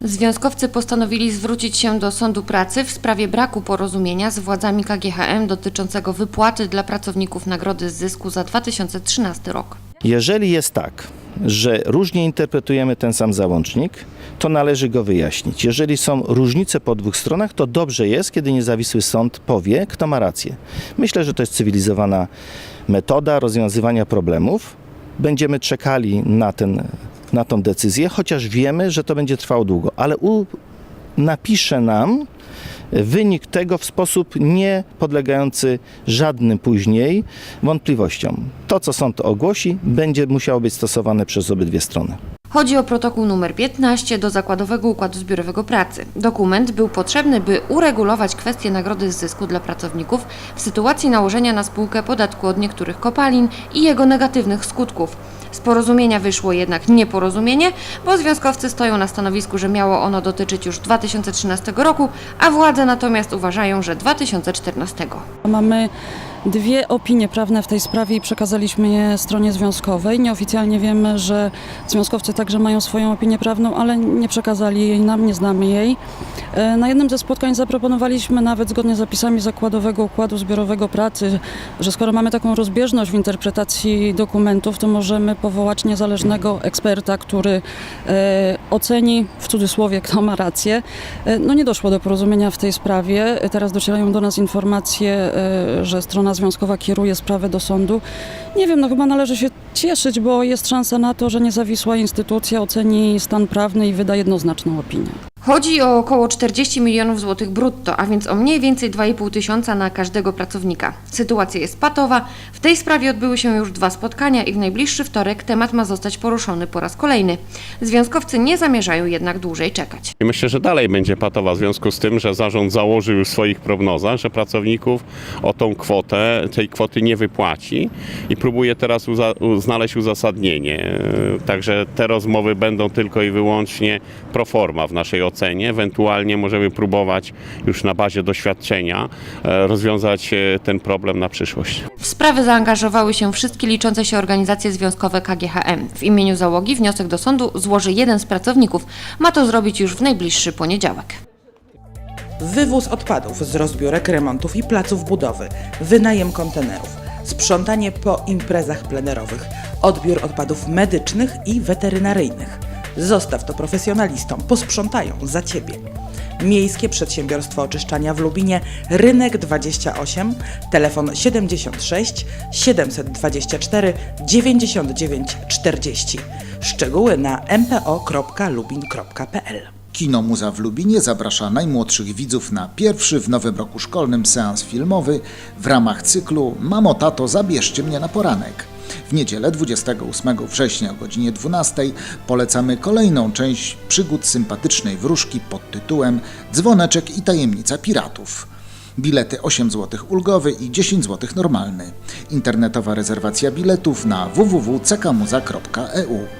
Związkowcy postanowili zwrócić się do Sądu Pracy w sprawie braku porozumienia z władzami KGHM dotyczącego wypłaty dla pracowników nagrody z zysku za 2013 rok. Jeżeli jest tak, że różnie interpretujemy ten sam załącznik, to należy go wyjaśnić. Jeżeli są różnice po dwóch stronach, to dobrze jest, kiedy niezawisły sąd powie, kto ma rację. Myślę, że to jest cywilizowana metoda rozwiązywania problemów. Będziemy czekali na, ten, na tą decyzję, chociaż wiemy, że to będzie trwało długo, ale u, napisze nam wynik tego w sposób nie podlegający żadnym później wątpliwościom. To, co sąd ogłosi, będzie musiało być stosowane przez obydwie strony. Chodzi o protokół numer 15 do Zakładowego Układu Zbiorowego Pracy. Dokument był potrzebny, by uregulować kwestię nagrody z zysku dla pracowników w sytuacji nałożenia na spółkę podatku od niektórych kopalin i jego negatywnych skutków. Z porozumienia wyszło jednak nieporozumienie, bo związkowcy stoją na stanowisku, że miało ono dotyczyć już 2013 roku, a władze natomiast uważają, że 2014. Mamy dwie opinie prawne w tej sprawie i przekazaliśmy je stronie związkowej. Nieoficjalnie wiemy, że związkowcy także mają swoją opinię prawną, ale nie przekazali jej nam, nie znamy jej. E, Na jednym ze spotkań zaproponowaliśmy nawet zgodnie z zapisami Zakładowego Układu Zbiorowego Pracy, że skoro mamy taką rozbieżność w interpretacji dokumentów, to możemy powołać niezależnego eksperta, który e, oceni w cudzysłowie, kto ma rację. E, No nie doszło do porozumienia w tej sprawie. Teraz docierają do nas informacje, że strona związkowa kieruje sprawę do sądu. Nie wiem, no chyba należy się cieszyć, bo jest szansa na to, że niezawisła instytucja oceni stan prawny i wyda jednoznaczną opinię. Chodzi o około 40 milionów złotych brutto, a więc o mniej więcej 2,5 tysiąca na każdego pracownika. Sytuacja jest patowa. W tej sprawie odbyły się już dwa spotkania i w najbliższy wtorek temat ma zostać poruszony po raz kolejny. Związkowcy nie zamierzają jednak dłużej czekać. I myślę, że dalej będzie patowa w związku z tym, że zarząd założył już w swoich prognozach, że pracowników o tą kwotę, tej kwoty nie wypłaci i próbuje teraz uza- znaleźć uzasadnienie. Także te rozmowy będą tylko i wyłącznie pro forma w naszej ocenie. Ewentualnie możemy próbować już na bazie doświadczenia e, rozwiązać e, ten problem na przyszłość. W sprawę zaangażowały się wszystkie liczące się organizacje związkowe KGHM. W imieniu załogi wniosek do sądu złoży jeden z pracowników. Ma to zrobić już w najbliższy poniedziałek. Wywóz odpadów z rozbiórek, remontów i placów budowy, wynajem kontenerów, sprzątanie po imprezach plenerowych, odbiór odpadów medycznych i weterynaryjnych. Zostaw to profesjonalistom, posprzątają za Ciebie. Miejskie Przedsiębiorstwo Oczyszczania w Lubinie, Rynek 28, telefon 76 724 99 40. Szczegóły na mpo.lubin.pl Kino Muza w Lubinie zaprasza najmłodszych widzów na pierwszy w nowym roku szkolnym seans filmowy w ramach cyklu Mamo Tato zabierzcie mnie na poranek. W niedzielę 28 września o godzinie 12 polecamy kolejną część przygód sympatycznej wróżki pod tytułem Dzwoneczek i tajemnica piratów. Bilety 8 zł ulgowy i 10 zł normalny. Internetowa rezerwacja biletów na www.cekamuza.eu.